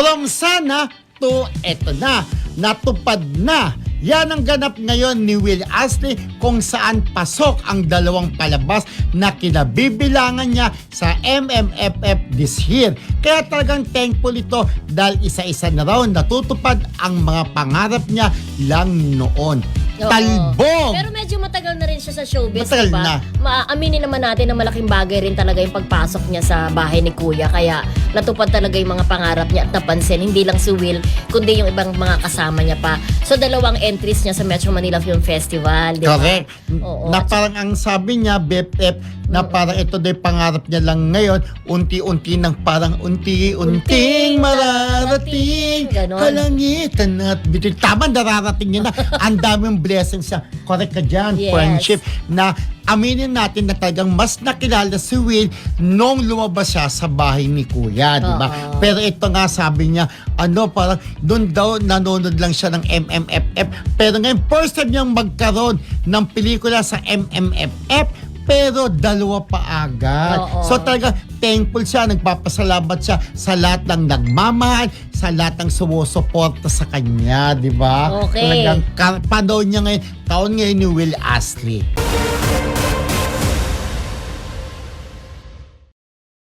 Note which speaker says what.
Speaker 1: From sana to eto na, natupad na. Yan ang ganap ngayon ni Will Astley kung saan pasok ang dalawang palabas na kinabibilangan niya sa MMFF this year. Kaya talagang thankful ito dahil isa-isa na raw natutupad ang mga pangarap niya lang noon.
Speaker 2: Oo.
Speaker 1: Talbog!
Speaker 2: Pero medyo matagal na rin siya sa showbiz,
Speaker 1: Matagal
Speaker 2: diba?
Speaker 1: na.
Speaker 2: Maaminin naman natin na malaking bagay rin talaga yung pagpasok niya sa bahay ni Kuya. Kaya natupad talaga yung mga pangarap niya at napansin. Hindi lang si Will, kundi yung ibang mga kasama niya pa. So dalawang entries niya sa Metro Manila Film Festival, di ba?
Speaker 1: Correct.
Speaker 2: Oo.
Speaker 1: Na parang ang sabi niya, BFF, na parang ito daw yung pangarap niya lang ngayon, unti-unti ng parang unti-unting
Speaker 2: Unting
Speaker 1: mararating,
Speaker 2: Ganon.
Speaker 1: kalangitan at bitin. Tama, nararating niya na. Ang daming blessings siya. Correct ka dyan,
Speaker 2: Yes.
Speaker 1: friendship. Na aminin natin na talagang mas nakilala si Will nung lumabas siya sa bahay ni Kuya, di ba?
Speaker 2: Oo.
Speaker 1: Pero ito nga sabi niya, ano, parang doon daw nanonood lang siya ng MMFF. Pero ngayon, first time niyang magkaroon ng pelikula sa MMFF. Pero dalawa pa agad.
Speaker 2: Oo.
Speaker 1: So talaga thankful siya, nagpapasalamat siya sa lahat ng nagmamahal, sa lahat ng sumusuporta sa kanya, di ba?
Speaker 2: Okay.
Speaker 1: Talagang ka- panahon niya ngayon, taon ngayon ni Will Astley.